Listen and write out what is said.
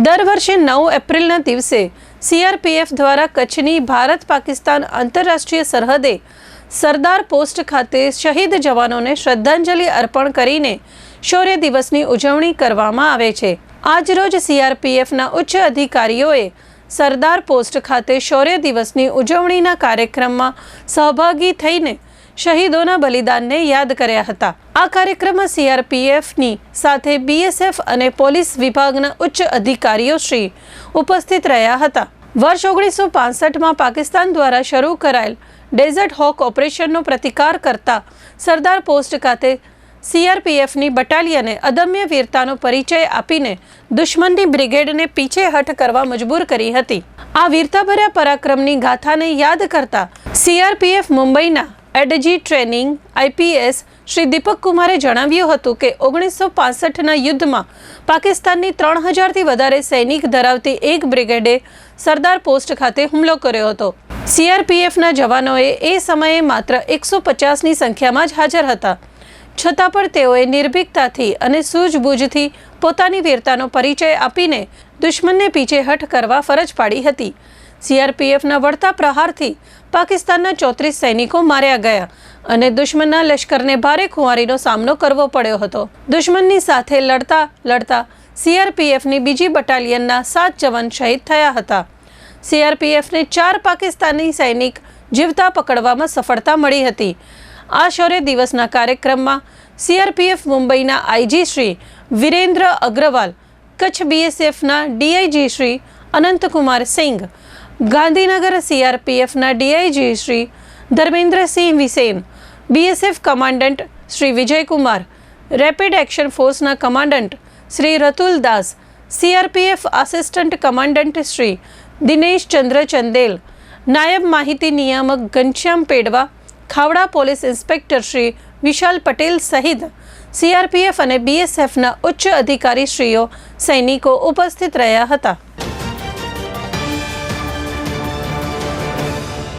દર વર્ષે નવ એપ્રિલના દિવસે સીઆરપીએફ દ્વારા કચ્છની ભારત પાકિસ્તાન આંતરરાષ્ટ્રીય સરહદે સરદાર પોસ્ટ ખાતે શહીદ જવાનોને શ્રદ્ધાંજલિ અર્પણ કરીને શૌર્ય દિવસની ઉજવણી કરવામાં આવે છે. આજરોજ સીઆરપીએફના ઉચ્ચ અધિકારીઓએ સરદાર પોસ્ટ ખાતે શૌર્ય દિવસની ઉજવણીના કાર્યક્રમમાં સહભાગી થઈને શહીદોના બલિદાનને યાદ કર્યા હતા. આ કાર્યક્રમમાં સીઆરપીએફની સાથે બીએસએફ અને પોલીસ વિભાગના ઉચ્ચ અધિકારીઓ શ્રી ઉપસ્થિત રહ્યા હતા. વર્ષ ઓગણીસો પાસઠમાં પાકિસ્તાન દ્વારા શરૂ કરાયેલ ડેઝર્ટ હોક ઓપરેશનનો પ્રતિકાર કરતા સરદાર પોસ્ટ ખાતે સીઆરપીએફની બટાલિયને અદમ્ય વીરતાનો પરિચય આપીને દુશ્મનની બ્રિગેડને પીછેહઠ કરવા મજબૂર કરી હતી. આ વીરતાભર્યા પરાક્રમની ગાથાને યાદ કરતા સીઆરપીએફ મુંબઈના ADG training IPS Shri Deepak કુમારે જણાવ્યું હતું કે ઓગણીસો પાસઠના યુદ્ધમાં પાકિસ્તાનની ત્રણ હજારથી વધારે સૈનિક ધરાવતી એક બ્રિગેડે સરદાર પોસ્ટ ખાતે હુમલો કર્યો હતો. સીઆરપીએફના જવાનોએ એ સમયે માત્ર એકસો પચાસની સંખ્યામાં જ હાજર હતા. છતાં પણ તેઓએ નિર્ભીકતાથી અને સૂઝબૂઝથી પોતાની વીરતાનો પરિચય આપીને દુશ્મનને પીછેહઠ કરવા ફરજ પાડી હતી. સીઆરપીએફના વળતા પ્રહારથી પાકિસ્તાનના ચોત્રીસ સૈનિકો માર્યા ગયા અને દુશ્મનના લશ્કરને ભારે ખુવારીનો સામનો કરવો પડ્યો હતો. દુશ્મનની સાથે લડતા લડતા સીઆરપીએફની બીજી બટાલિયનના સાત જવાન શહીદ થયા હતા. સીઆરપીએફને ચાર પાકિસ્તાની સૈનિક જીવતા પકડવામાં સફળતા મળી હતી. આ શૌર્ય દિવસના કાર્યક્રમમાં સીઆરપીએફ મુંબઈના આઈજી શ્રી વિરેન્દ્ર અગ્રવાલ, કચ્છ બીએસએફના DIG Shri Anantkumar Singh Gandhinagar સીઆરપીએફના DIG Shri Dharmendrasinh Visen BSF commandant Shri Vijaykumar, rapid action ફોર્સના commandant Shri Ratul Das CRPF assistant commandant Shri Dinesh Chandra Chandel, નાયબ માહિતી નિયામક ઘનશ્યામ પેડવા, ખાવડા પોલીસ ઇન્સ્પેક્ટર શ્રી વિશાલ પટેલ સહિત સીઆરપીએફ અને બીએસએફના ઉચ્ચ અધિકારીશ્રીઓ સૈનિકો ઉપસ્થિત રહ્યા હતા.